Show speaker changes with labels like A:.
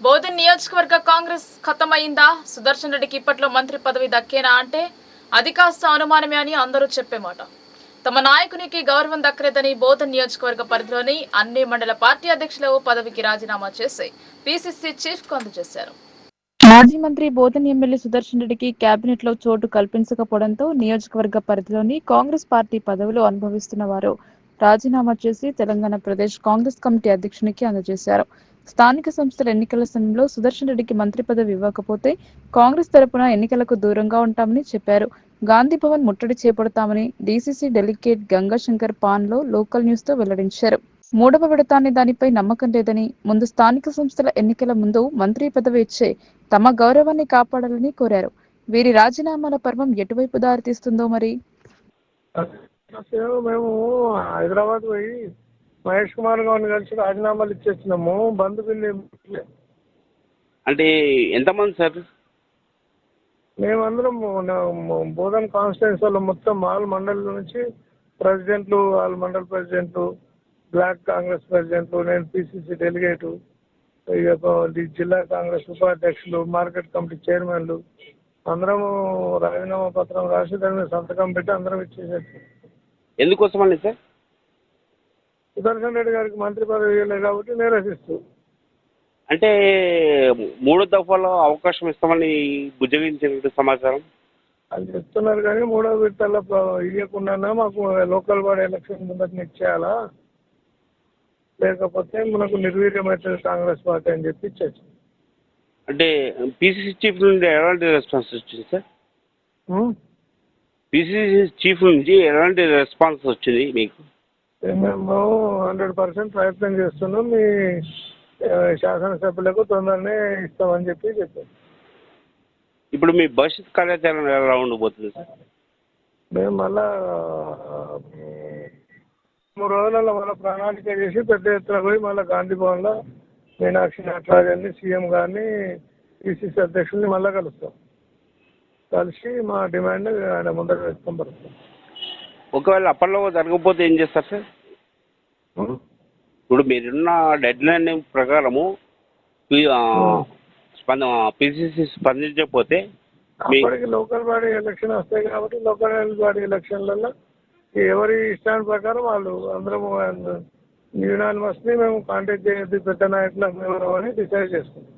A: బోధన్ నియోజకవర్గ కాంగ్రెస్ ఖతమైందా? సుదర్శన్ రెడ్డికి ఇప్పట్లో మంత్రి పదవి దక్కేనా అంటే అది కాస్త అనుమానమే అని అందరూ చెప్పే మాట తమ నాయకునికి గౌరవం దక్కలేదని బోధన్ నియోజకవర్గ పరిధిలోని అన్ని మండల పార్టీ అధ్యక్షులు పదవికి రాజీనామా చేసి పిసిసి చీఫ్కు అందజేశారు మాజీ మంత్రి బోధన్ ఎమ్మెల్యే సుదర్శన్ రెడ్డికి కేబినెట్లో చోటు కల్పించకపోవడంతో నియోజకవర్గ పరిధిలోని కాంగ్రెస్ పార్టీ పదవులు అనుభవిస్తున్న వారు రాజీనామా చేసి తెలంగాణ ప్రదేశ్ కాంగ్రెస్ కమిటీ అధ్యక్షునికి అందజేశారు. స్థానిక సంస్థల ఎన్నికల సమయంలో సుదర్శన్ రెడ్డికి మంత్రి పదవి ఇవ్వకపోతే కాంగ్రెస్ తరపున ఎన్నికలకు దూరంగా ఉంటామని చెప్పారు. గాంధీ భవన్ ముట్టడి చేపడతామని డీసీసీ డెలిగేట్ గంగాశంకర్ పాన్లో లోకల్ న్యూస్తో వెల్లడించారు. మూడవ విడతాన్ని దానిపై నమ్మకం లేదని ముందు స్థానిక సంస్థల ఎన్నికల ముందు మంత్రి పదవి ఇచ్చే తమ గౌరవాన్ని కాపాడాలని కోరారు. వీరి రాజీనామాల పర్వం ఎటువైపు దారితీస్తుందో మరి?
B: మేము హైదరాబాద్ పోయి మహేష్ కుమార్ గారిని కలిసి రాజీనామాలు ఇచ్చేసినాము బంద్ బిల్లు.
C: అంటే ఎంతమంది సార్
B: మేమందరం బోధన్ కాన్స్టిట్యూన్స్ వాళ్ళు మొత్తం ఆల్ మండల్ నుంచి ప్రెసిడెంట్లు ఆల్ మండల్ ప్రెసిడెంట్లు బ్లాక్ కాంగ్రెస్ ప్రెసిడెంట్లు నేను పిసిసి డెలిగేటు జిల్లా కాంగ్రెస్ ఉపాధ్యక్షులు మార్కెట్ కమిటీ చైర్మన్లు అందరము రాజీనామా పత్రం రాసి దాని మీద సంతకం పెట్టి అందరం ఇచ్చేసేసి
C: ఎందుకోసమండి సార్?
B: సుదర్శన్ రెడ్డి గారికి మంత్రి పదవి ఇవ్వలేదు కాబట్టి నిరసిస్తూ.
C: అంటే మూడో దఫాలో అవకాశం ఇస్తామని బుజ్జగించినట్టు సమాచారం?
B: అది చెప్తున్నారు కానీ మూడో విడతల ఇవ్వకుండా మాకు లోకల్ బాడీ ఎలక్షన్ ముందర ఇచ్చేయాలా లేకపోతే మనకు నిర్వీర్యమవుతుంది కాంగ్రెస్ పార్టీ అని చెప్పి ఇచ్చేసి.
C: అంటే పీసీసీ చీఫ్ నుండి ఎలాంటి రెస్పాన్స్ వచ్చింది సార్? పీసీసీ చీఫ్ నుంచి ఎలాంటి రెస్పాన్స్ వచ్చింది మీకు?
B: మేము హండ్రెడ్ పర్సెంట్ ప్రయత్నం చేస్తున్నాం. మీ శాసనసభ్యులకు తొందరనే ఇస్తామని చెప్పి చెప్పారు.
C: ఇప్పుడు మీ భవిష్యత్ కార్యాచరణ ఎలా ఉండబోతుంది? సార్
B: మేము మళ్ళా మూడు రోజులలో మళ్ళీ ప్రణాళిక చేసి పెద్ద ఎత్తున పోయి మళ్ళీ గాంధీ భవన్లో మీనాక్షి నటరాజన్ని సీఎం గారిని పిసిసి అధ్యక్షుల్ని మళ్ళీ కలుస్తాం. కలిసి మా డిమాండ్ ఆయన ముందర వేస్తాం పడుతుంది
C: ఒకవేళ అప్పట్లో జరగకపోతే ఏం చేస్తారు సార్? ఇప్పుడు మీరున్న డెడ్ లైన్ ప్రకారము స్పంద పిసిసి స్పందించకపోతే
B: అప్పటికి లోకల్ బాడీ ఎలక్షన్ వస్తాయి కాబట్టి లోకల్ బాడీ ఎలక్షన్లలో ఎవరి ఇష్టాన్ని ప్రకారం వాళ్ళు అందరము ని మేము కాంటాక్ట్ చేయొద్దు పెద్ద నాయకులకు అని డిసైడ్ చేసుకుంటాం.